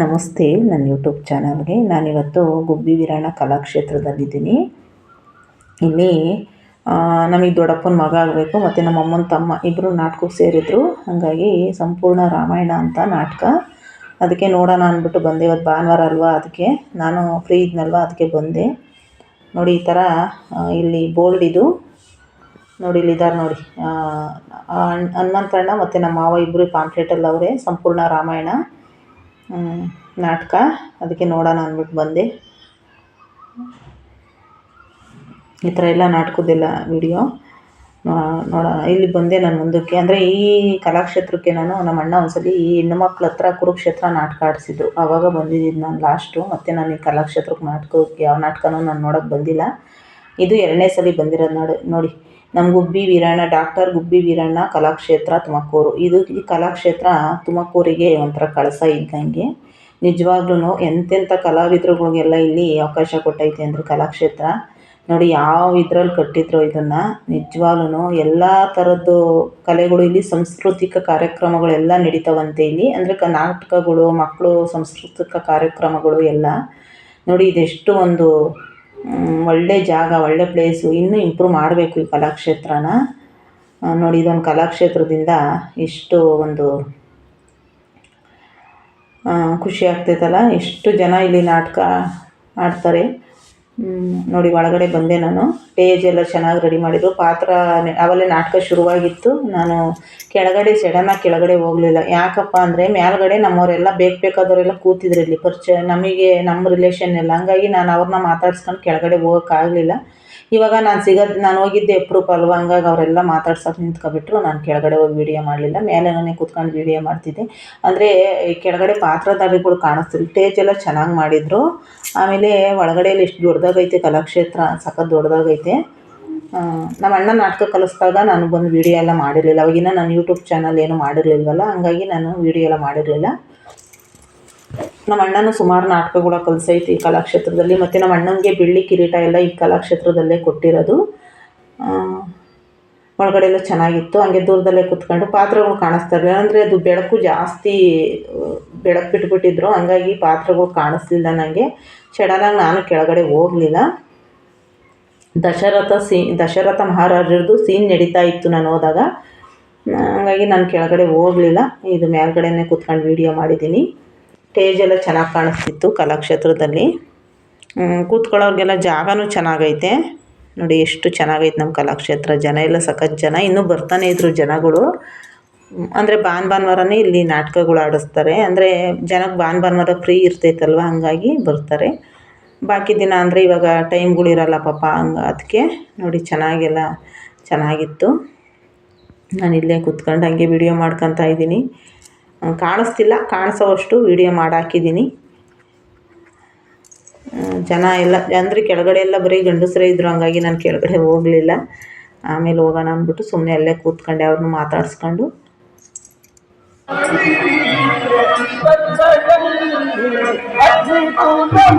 ನಮಸ್ತೆ, ನನ್ನ ಯೂಟ್ಯೂಬ್ ಚಾನಲ್ಗೆ. ನಾನಿವತ್ತು ಗುಬ್ಬಿ ವೀರಣ್ಣ ಕಲಾಕ್ಷೇತ್ರದಲ್ಲಿದ್ದೀನಿ. ಇಲ್ಲಿ ನಮಗೆ ದೊಡ್ಡಪ್ಪನ ಮಗ ಆಗಬೇಕು, ಮತ್ತು ನಮ್ಮ ಅಮ್ಮನ ತಮ್ಮ ಇಬ್ಬರು ನಾಟಕಕ್ಕೆ ಸೇರಿದ್ರು. ಹಾಗಾಗಿ ಸಂಪೂರ್ಣ ರಾಮಾಯಣ ಅಂತ ನಾಟಕ. ಅದಕ್ಕೆ ನೋಡೋಣ ಅಂದ್ಬಿಟ್ಟು ಬಂದೆ. ಇವತ್ತು ಭಾನುವಾರ ಅಲ್ವಾ ಅದಕ್ಕೆ. ನಾನು ಫ್ರೀ ಇದ್ನಲ್ವ ಅದಕ್ಕೆ ಬಂದೆ. ನೋಡಿ, ಈ ಥರ ಇಲ್ಲಿ ಬೋಲ್ಡ್ ಇದು. ನೋಡಿ ಇಲ್ಲಿದ್ದಾರೆ ನೋಡಿ. ಹನುಮಂತಣ್ಣ ಮತ್ತು ನಮ್ಮ ಮಾವ ಇಬ್ಬರು ಪಾಂಪ್ಲೆಟಲ್ಲಿ ಅವರೇ ಸಂಪೂರ್ಣ ರಾಮಾಯಣ. ನಾಟಕ. ಅದಕ್ಕೆ ನೋಡೋಣ ಅಂದ್ಬಿಟ್ಟು ಬಂದೆ. ಈ ಥರ ಎಲ್ಲ ನಾಟಕದ್ದೆಲ್ಲ ವಿಡಿಯೋ. ನೋಡೋಣ. ಇಲ್ಲಿ ಬಂದೆ ನಾನು ಮುಂದಕ್ಕೆ. ಅಂದರೆ ಈ ಕಲಾಕ್ಷೇತ್ರಕ್ಕೆ ನಾನು ನಮ್ಮ ಅಣ್ಣ ಒಂದ್ಸಲಿ ಈ ಹೆಣ್ಣು ಮಕ್ಳ ಹತ್ರ ಕುರುಕ್ಷೇತ್ರ ನಾಟಕ ಆಡಿಸಿದ್ರು. ಆವಾಗ ಬಂದಿದ್ದೀನಿ ನಾನು ಲಾಸ್ಟು ಮತ್ತು ನಾನು ಈ ಕಲಾಕ್ಷೇತ್ರಕ್ಕೆ ನಾಟಕಕ್ಕೆ ಯಾವ ನಾಟಕನೂ ನಾನು ನೋಡೋಕ್ಕೆ ಬಂದಿಲ್ಲ. ಇದು ಎರಡನೇ ಸಲ ಬಂದಿರೋದು ನೋಡಿ ನೋಡಿ. ನಮ್ಮ ಗುಬ್ಬಿ ವೀರಣ್ಣ, ಡಾಕ್ಟರ್ ಗುಬ್ಬಿ ವೀರಣ್ಣ ಕಲಾಕ್ಷೇತ್ರ ತುಮಕೂರು. ಇದು ಈ ಕಲಾಕ್ಷೇತ್ರ ತುಮಕೂರಿಗೆ ಒಂಥರ ಕಳಸ ಇದ್ದಂಗೆ. ನಿಜವಾಗ್ಲೂ ಎಂತೆಂಥ ಕಲಾವಿದರುಗಳಿಗೆಲ್ಲ ಇಲ್ಲಿ ಅವಕಾಶ ಕೊಟ್ಟೈತೆ ಅಂದರೆ ಕಲಾಕ್ಷೇತ್ರ. ನೋಡಿ ಯಾವ ಇದ್ರಲ್ಲಿ ಕಟ್ಟಿದ್ರು ಇದನ್ನು ನಿಜವಾಗ್ಲೂ ಎಲ್ಲ ಥರದ್ದು ಕಲೆಗಳು ಇಲ್ಲಿ ಸಾಂಸ್ಕೃತಿಕ ಕಾರ್ಯಕ್ರಮಗಳೆಲ್ಲ ನಡೀತಾವಂತೆ ಇಲ್ಲಿ. ಅಂದರೆ ನಾಟಕಗಳು, ಮಕ್ಕಳು ಸಾಂಸ್ಕೃತಿಕ ಕಾರ್ಯಕ್ರಮಗಳು ಎಲ್ಲ. ನೋಡಿ ಇದೆಷ್ಟು ಒಂದು ಒಳ್ಳೆ ಜಾಗ, ಒಳ್ಳೆ ಪ್ಲೇಸು ಇನ್ನೂ ಇಂಪ್ರೂವ್ ಮಾಡಬೇಕು ಈ ಕಲಾಕ್ಷೇತ್ರನ. ನೋಡಿ, ಇದೊಂದು ಕಲಾಕ್ಷೇತ್ರದಿಂದ ಇಷ್ಟು ಒಂದು ಖುಷಿ ಆಗ್ತೈತಲ್ಲ. ಎಷ್ಟು ಜನ ಇಲ್ಲಿ ನಾಟಕ ಆಡ್ತಾರೆ. ನೋಡಿ, ಒಳಗಡೆ ಬಂದೆ ನಾನು. ಪೇಜ್ ಎಲ್ಲ ಚೆನ್ನಾಗಿ ರೆಡಿ ಮಾಡಿದ್ರು. ಪಾತ್ರ ಅವಲೇ ನಾಟಕ ಶುರುವಾಗಿತ್ತು. ನಾನು ಕೆಳಗಡೆ ಸಡನ್ನಾಗಿ ಕೆಳಗಡೆ ಹೋಗಲಿಲ್ಲ. ಯಾಕಪ್ಪ ಅಂದರೆ ಮೇಲ್ಗಡೆ ನಮ್ಮವರೆಲ್ಲ ಬೇಕು ಬೇಕಾದವರೆಲ್ಲ ಕೂತಿದ್ರು ಇಲ್ಲಿ. ಪರಿಚಯ ನಮಗೆ ನಮ್ಮ ರಿಲೇಷನ್ ಎಲ್ಲ. ಹಂಗಾಗಿ ನಾನು ಅವ್ರನ್ನ ಮಾತಾಡ್ಸ್ಕೊಂಡು ಕೆಳಗಡೆ ಹೋಗೋಕ್ಕಾಗಲಿಲ್ಲ. ಇವಾಗ ನಾನು ಸಿಗೋದು, ನಾನು ಹೋಗಿದ್ದೆ ಅಪ್ರೂಪ್ ಅಲ್ವಾ, ಹಂಗಾಗಿ ಅವರೆಲ್ಲ ಮಾತಾಡ್ಸೋಕೆ ನಿಂತ್ಕೊಬಿಟ್ರು. ನಾನು ಕೆಳಗಡೆ ಹೋಗಿ ವಿಡಿಯೋ ಮಾಡಲಿಲ್ಲ. ಮೇಲೆ ನಾನೇ ಕೂತ್ಕೊಂಡು ವೀಡಿಯೋ ಮಾಡ್ತಿದ್ದೆ. ಅಂದರೆ ಕೆಳಗಡೆ ಪಾತ್ರಧಾರಿಗಳು ಕಾಣಿಸ್ತಿಲ್ಲ. ಸ್ಟೇಜ್ ಎಲ್ಲ ಚೆನ್ನಾಗಿ ಮಾಡಿದರು. ಆಮೇಲೆ ಒಳಗಡೆಯಲ್ಲಿ ಎಷ್ಟು ದೊಡ್ಡದಾಗೈತೆ ಕಲಾಕ್ಷೇತ್ರ, ಸಖತ್ ದೊಡ್ಡದಾಗೈತೆ. ನಮ್ಮ ಅಣ್ಣ ನಾಟಕ ಕಲಿಸ್ದಾಗ ನಾನು ಬಂದು ವೀಡಿಯೋ ಎಲ್ಲ ಮಾಡಿರಲಿಲ್ಲ. ಅವಾಗಿನ ನಾನು ಯೂಟ್ಯೂಬ್ ಚಾನಲ್ ಏನು ಮಾಡಿರಲಿಲ್ವಲ್ಲ, ಹಂಗಾಗಿ ನಾನು ವೀಡಿಯೋ ಎಲ್ಲ ಮಾಡಿರಲಿಲ್ಲ. ನಮ್ಮ ಅಣ್ಣನೂ ಸುಮಾರು ನಾಟಕಗಳ ಕಲಿಸೈತಿ ಈ ಕಲಾಕ್ಷೇತ್ರದಲ್ಲಿ, ಮತ್ತು ನಮ್ಮ ಅಣ್ಣನಿಗೆ ಬೆಳ್ಳಿ ಕಿರೀಟ ಎಲ್ಲ ಈ ಕಲಾಕ್ಷೇತ್ರದಲ್ಲೇ ಕೊಟ್ಟಿರೋದು. ಒಳಗಡೆ ಎಲ್ಲ ಚೆನ್ನಾಗಿತ್ತು. ಹಂಗೆ ದೂರದಲ್ಲೇ ಕೂತ್ಕೊಂಡು ಪಾತ್ರಗಳು ಕಾಣಿಸ್ತಾ ಇರಲಿಲ್ಲ. ಅಂದರೆ ಅದು ಬೆಳಕು ಜಾಸ್ತಿ ಬೆಳಕು ಬಿಟ್ಬಿಟ್ಟಿದ್ರು. ಹಂಗಾಗಿ ಪಾತ್ರಗಳು ಕಾಣಿಸ್ಲಿಲ್ಲ ನನಗೆ ಚಡನಾಗ ನಾನು ಕೆಳಗಡೆ ಹೋಗಲಿಲ್ಲ. ದಶರಥ ಸೀ, ದಶರಥ ಮಹಾರಾಜರದು ಸೀನ್ ನಡೀತಾ ಇತ್ತು ನಾನು ಹೋದಾಗ. ಹಂಗಾಗಿ ನಾನು ಕೆಳಗಡೆ ಹೋಗಲಿಲ್ಲ. ಇದು ಮೇಲ್ಗಡೆನೇ ಕೂತ್ಕೊಂಡು ವೀಡಿಯೋ ಮಾಡಿದ್ದೀನಿ. ಸ್ಟೇಜ್ ಎಲ್ಲ ಚೆನ್ನಾಗಿ ಕಾಣಿಸ್ತಿತ್ತು ಕಲಾಕ್ಷೇತ್ರದಲ್ಲಿ. ಕೂತ್ಕೊಳ್ಳೋರಿಗೆಲ್ಲ ಜಾಗನೂ ಚೆನ್ನಾಗೈತೆ. ನೋಡಿ, ಎಷ್ಟು ಚೆನ್ನಾಗೈತೆ ನಮ್ಮ ಕಲಾಕ್ಷೇತ್ರ. ಜನ ಎಲ್ಲ ಸಖತ್ ಜನ. ಇನ್ನೂ ಬರ್ತಾನೆ ಇದ್ರು ಜನಗಳು. ಅಂದರೆ ಭಾನ್ ಭಾನುವಾರನೇ ಇಲ್ಲಿ ನಾಟಕಗಳು ಆಡಿಸ್ತಾರೆ. ಅಂದರೆ ಜನಕ್ಕೆ ಭಾನ್ ಭಾನುವಾರ ಫ್ರೀ ಇರ್ತೈತಲ್ವ? ಹಂಗಾಗಿ ಬರ್ತಾರೆ. ಬಾಕಿ ದಿನ ಅಂದರೆ ಇವಾಗ ಟೈಮ್ಗಳಿರಲ್ಲ ಪಾಪ. ಹಂಗೆ ಅದಕ್ಕೆ ನೋಡಿ, ಚೆನ್ನಾಗೆಲ್ಲ ಚೆನ್ನಾಗಿತ್ತು. ನಾನು ಇಲ್ಲೇ ಕೂತ್ಕೊಂಡು ಹಂಗೆ ವಿಡಿಯೋ ಮಾಡ್ಕೊತಾ ಇದ್ದೀನಿ. ಕಾಣಿಸ್ತಿಲ್ಲ. ಕಾಣಿಸೋವಷ್ಟು ವಿಡಿಯೋ ಮಾಡಿ ಹಾಕಿದ್ದೀನಿ ಜನ ಎಲ್ಲ, ಅಂದರೆ ಕೆಳಗಡೆ ಎಲ್ಲ ಬರೀ ಗಂಡಸರೇ ಇದ್ದರು ಹಂಗಾಗಿ ನಾನು ಕೆಳಗಡೆ ಹೋಗಲಿಲ್ಲ. ಆಮೇಲೆ ಹೋಗೋಣ ಅಂದ್ಬಿಟ್ಟು ಸುಮ್ಮನೆ ಅಲ್ಲೇ ಕೂತ್ಕೊಂಡೆ ಅವ್ರನ್ನ ಮಾತಾಡಿಸ್ಕೊಂಡು. ಅವರಿಬ್ಬರದ್ದು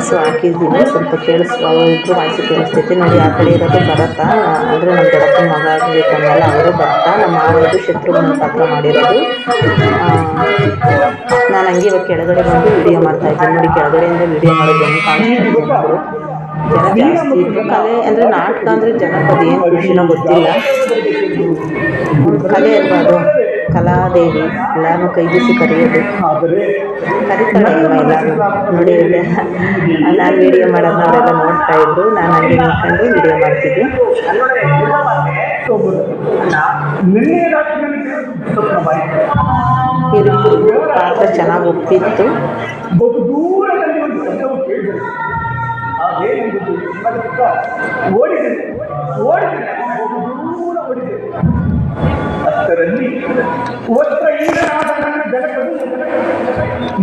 ವಾಯ್ಸು ಹಾಕಿದ್ದೀನಿ. ಸ್ವಲ್ಪ ಕೇಳಿಸ್ ಅವರಿಬ್ಬರು ವಾಯ್ಸು ಕೇಳಿಸ್ತೈತೆ ನೋಡಿ ಆ ಕಡೆ ಇರೋದು ಭರತ. ಅಂದರೆ ನಮ್ಮ ದೊಡ್ಡಪ್ಪನ ಮಗ ಆಗಲಿ ಅನ್ನಲ್ಲ ಅವರು ಭರತ. ನಮ್ಮ ಮಾವದು ಶತ್ರುಘ್ನ ಪಾತ್ರ ಮಾಡಿರೋದು. ನಾನು ಹಂಗೆ ಇವಾಗ ಕೆಳಗಡೆ ಬಂದು ವಿಡಿಯೋ ಮಾಡ್ತಾ ಇದ್ದೀನಿ. ನೋಡಿ ಕೆಳಗಡೆಯಿಂದ ವಿಡಿಯೋ ಮಾಡೋದು ಹೆಂಗೆ ಕಾಣಿಸ್ತಾ ಇದೆ ಜನರು ಜನ ಜಾಸ್ತಿ ಇದ್ರು. ಕಲೆ ಅಂದರೆ ನಾಟಕ ಅಂದರೆ ಜನಕ್ಕೆ ಅದು ಏನು ಖುಷಿನೋ ಗೊತ್ತಿಲ್ಲ. ಕಲೆ ಅದು? ಕಲಾದೇವಿ ಎಲ್ಲಾನು ಕರೆಯೋದು. ಕರಿತಾಳೆ ಅಲ್ವಾ ಎಲ್ಲರೂ? ನೋಡಿ ನಾನು ವಿಡಿಯೋ ಮಾಡೋದನ್ನ ಅವರೆಲ್ಲ ನೋಡ್ತಾ ಇದ್ರು. ನಾನು ಹಂಗೆ ನಿಂತ್ಕೊಂಡು ವಿಡಿಯೋ ಮಾಡ್ತಿದ್ದೆ. ಇವರಿಬ್ಬರಿಗೂ ಪಾತ್ರ ಚೆನ್ನಾಗಿ ಗೊತ್ತಾ? ಓಡಿದೆ ಓಡಿದೆ ದೂರ ಓಡಿದೆ ವಸ್ತ್ರ ಈಡನಾದ ನನ್ನ ಬೆಳಕದು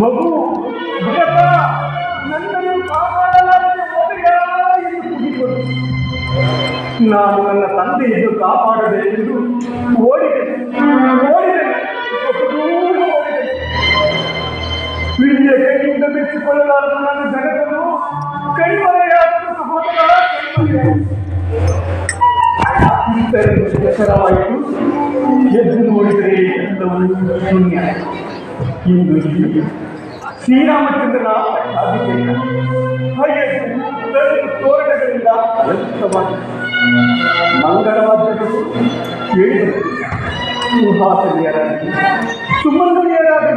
ಮಗು ಭಗತ ನನ್ನನ್ನು ಕಾಪಾಡಲಾರದೆ ಹೋದೆಯಾ ಎಂದು ಕೂಗಿದರು ನಾನು ನನ್ನ ತಂದೆಯನ್ನು ಕಾಪಾಡಬೇಕೆಂದು ಓಡಿದೆ ಓಡಿದೆ ಬಹುದೂರ ಓಡಿದೆ ಹಿರಿಯ ಕೈಯಿಂದ ಮೆಚ್ಚಿಕೊಳ್ಳಲಾರದ ನನ್ನ ಜನಕನು ಕೈಮರೆಯಾದ ಸಹೋದರ ಕೈಮರೆಯಾದ ಹೆಸರವಾಯಿತು ಎದ್ದು ಶ್ರೀರಾಮಚಂದ್ರನ ಪಟ್ಟಾಭಿಷೇಕ ಹಾಗೆ ದೊಡ್ಡ ತೋರಣಗಳಿಂದ ಅಲಂಕೃತವಾಗಿದೆ ಮಂಗಳವಾದ್ಯಗಳು ಕೇಳಿಬರುತ್ತಿಲ್ಲ ಸುಹಾಸನಿಯರಾಗಿ ಸುಮಂಗಲಿಯರಾಗಿ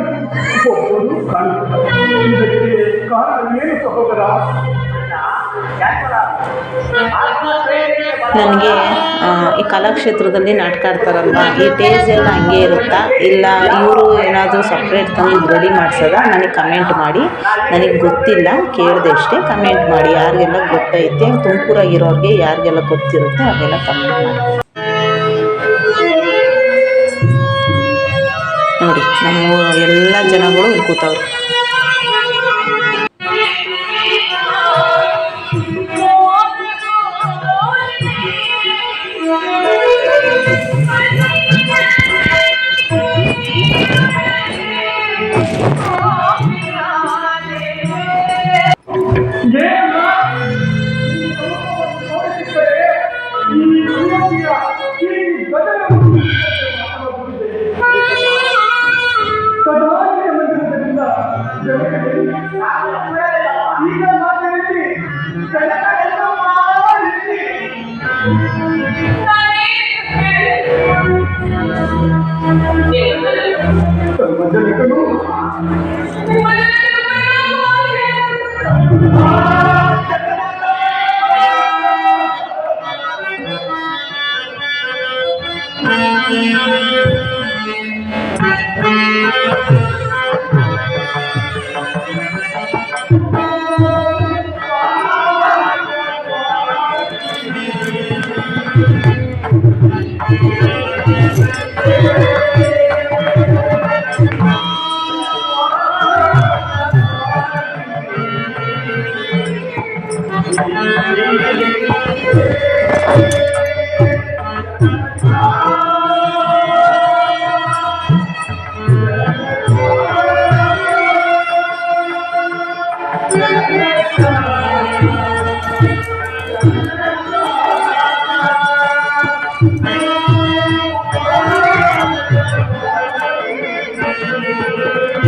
ಒಬ್ಬರು ಕಾಣುತ್ತಾರೆ ಇದಕ್ಕೆ ಕಾರಣ ಏನು ಸಹೋದರ ನನಗೆ ಈ ಕಲಾಕ್ಷೇತ್ರದಲ್ಲಿ ನಾಟಕ ಆಡ್ತಾರಲ್ವ ಈ ಟೇಜ್ ಎಲ್ಲ ಹಂಗೆ ಇರುತ್ತಾ? ಇಲ್ಲ, ಇವರು ಏನಾದರೂ ಸಪ್ರೇಟ್ ತಂದು ರೆಡಿ ಮಾಡಿಸೋದ? ನನಗೆ ಕಮೆಂಟ್ ಮಾಡಿ. ನನಗೆ ಗೊತ್ತಿಲ್ಲ, ಕೇಳಿದೆ ಅಷ್ಟೇ ಕಮೆಂಟ್ ಮಾಡಿ, ಯಾರಿಗೆಲ್ಲ ಗೊತ್ತೈತೆ ತುಮಕೂರಾಗಿರೋರಿಗೆ ಯಾರಿಗೆಲ್ಲ ಗೊತ್ತಿರುತ್ತೆ ಅವೆಲ್ಲ ಕಮೆಂಟ್ ಮಾಡಿ. ನೋಡಿ, ನಮ್ಮ ಎಲ್ಲ ಜನಗಳು ಇಲ್ಲಿ ತಮ್ಮ ಜನಕನು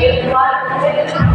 ಏನು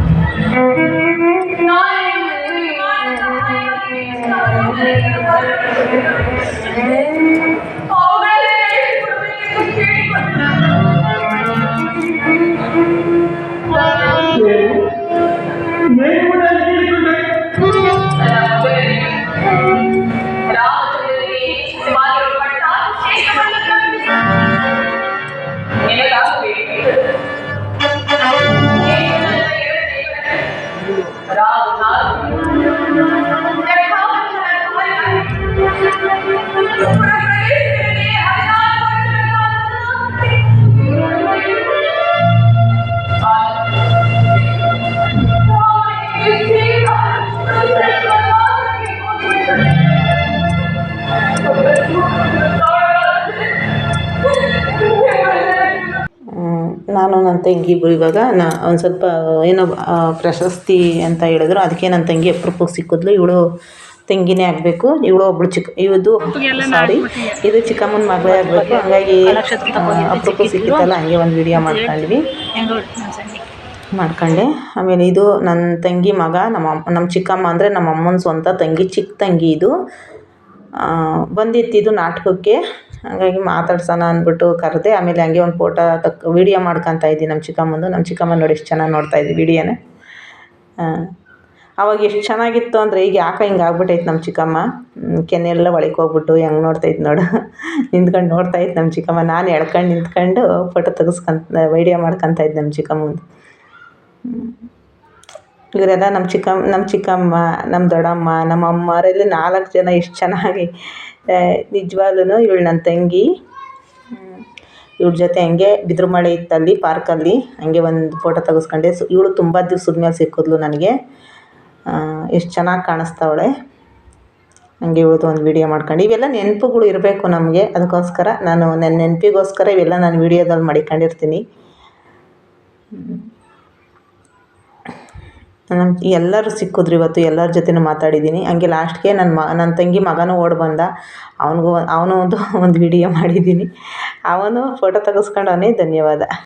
ನನ್ನ ತಂಗಿ ಇಬ್ರು ಇವಾಗ ನಾ ಒಂದು ಸ್ವಲ್ಪ ಏನೋ ಪ್ರಶಸ್ತಿ ಅಂತ ಹೇಳಿದ್ರು. ಅದಕ್ಕೆ ನನ್ನ ತಂಗಿ ಅಪ್ರೂಪಕ್ಕೆ ಸಿಕ್ಕಿದ್ಲು. ಇವಳು ತಂಗಿನೇ ಆಗಬೇಕು. ಇವಳು ಒಬ್ಳು ಚಿಕ್ಕ, ಇವದು ಸಾರಿ, ಇದು ಚಿಕ್ಕಮ್ಮನ ಮಗಳೇ ಆಗಬೇಕು. ಹಂಗಾಗಿ ಅಪ್ರೂಪಕ್ಕೆ ಸಿಕ್ಕಿತ್ತಲ್ಲ, ಹಂಗೆ ಒಂದು ವಿಡಿಯೋ ಮಾಡ್ಕೊಂಡ್ವಿ ಮಾಡ್ಕೊಂಡೆ. ಆಮೇಲೆ ಇದು ನನ್ನ ತಂಗಿ ಮಗ, ನಮ್ಮ ನಮ್ಮ ಚಿಕ್ಕಮ್ಮ ಅಂದರೆ ನಮ್ಮ ಅಮ್ಮನ ಸ್ವಂತ ತಂಗಿ, ಚಿಕ್ಕ ತಂಗಿ ಇದು. ಬಂದಿತ್ತು ಇದು ನಾಟಕಕ್ಕೆ. ಹಾಗಾಗಿ ಮಾತಾಡ್ಸೋಣ ಅಂದ್ಬಿಟ್ಟು ಕರೆದೆ. ಆಮೇಲೆ ಹಂಗೆ ಒಂದು ಫೋಟೋ ತಕ್ ವೀಡಿಯೋ ಮಾಡ್ಕೊತಾ ಇದ್ದೀನಿ ನಮ್ಮ ಚಿಕ್ಕಮ್ಮಂದು. ನಮ್ಮ ಚಿಕ್ಕಮ್ಮ ನೋಡಿ ಎಷ್ಟು ಚೆನ್ನಾಗಿ ನೋಡ್ತಾ ಇದ್ದೀವಿ ವೀಡಿಯೋನ. ಅವಾಗ ಎಷ್ಟು ಚೆನ್ನಾಗಿತ್ತು ಅಂದರೆ ಈಗ ಯಾಕೆ ಹಿಂಗೆ ಆಗ್ಬಿಟ್ಟೈತೆ ನಮ್ಮ ಚಿಕ್ಕಮ್ಮ? ಕೆನೆಲ್ಲ ಒಳಗೆ ಹೋಗ್ಬಿಟ್ಟು ಹೆಂಗೆ ನೋಡ್ತೈತೆ ನೋಡು. ನಿಂತ್ಕೊಂಡು ನೋಡ್ತಾಯಿತ್ತು ನಮ್ಮ ಚಿಕ್ಕಮ್ಮ. ನಾನು ಎಳ್ಕೊಂಡು ನಿಂತ್ಕೊಂಡು ಫೋಟೋ ತೆಗೆಸ್ಕೊಂತ ವೀಡಿಯೋ ಮಾಡ್ಕೊತಾ ಇದ್ದೆ ನಮ್ಮ ಚಿಕ್ಕಮ್ಮಂದು. ಇವರೆಲ್ಲ ನಮ್ಮ ಚಿಕ್ಕಮ್ಮ ನಮ್ಮ ಚಿಕ್ಕಮ್ಮ, ನಮ್ಮ ದೊಡ್ಡಮ್ಮ, ನಮ್ಮ ಅಮ್ಮರೆಲ್ಲ ನಾಲ್ಕು ಜನ ಎಷ್ಟು ಚೆನ್ನಾಗಿ ನಿಜವಾಗ್ಲೂ ಇವಳು ನನ್ನ ತಂಗಿ. ಇವ್ರ ಜೊತೆ ಹಂಗೆ ಬಿದ್ರು ಮಳೆ ಇತ್ತಲ್ಲಿ ಪಾರ್ಕಲ್ಲಿ, ಹಂಗೆ ಒಂದು ಫೋಟೋ ತೆಗೆಸ್ಕೊಂಡೆ. ಸು, ಇವಳು ತುಂಬ ದಿವ್ಸದ ಮೇಲೆ ಸಿಕ್ಕಿದ್ಲು ನನಗೆ. ಎಷ್ಟು ಚೆನ್ನಾಗಿ ಕಾಣಿಸ್ತಾವಳೆ. ಹಂಗೆ ಇವಳದು ಒಂದು ವೀಡಿಯೋ ಮಾಡ್ಕೊಂಡು. ಇವೆಲ್ಲ ನೆನಪುಗಳು ಇರಬೇಕು ನಮಗೆ. ಅದಕ್ಕೋಸ್ಕರ ನಾನು ನನ್ನ ನೆನಪಿಗೋಸ್ಕರ ಇವೆಲ್ಲ ನಾನು ವೀಡಿಯೋದಲ್ಲಿ ಮಡಿಕೊಂಡಿರ್ತೀನಿ. ನಮ್ಮ ಎಲ್ಲರೂ ಸಿಕ್ಕಿದ್ರು ಇವತ್ತು, ಎಲ್ಲರ ಜೊತೆನೂ ಮಾತಾಡಿದ್ದೀನಿ. ಹಂಗೆ ಲಾಸ್ಟ್ಗೆ ನನ್ನ ಮ ನನ್ನ ತಂಗಿ ಮಗನೂ ಓಡಿ ಬಂದ. ಅವನಿಗೂ, ಅವನು ಒಂದು ಒಂದು ವಿಡಿಯೋ ಮಾಡಿದ್ದೀನಿ. ಅವನು ಫೋಟೋ ತೆಗೆಸ್ಕೊಂಡವನೇ ಧನ್ಯವಾದ.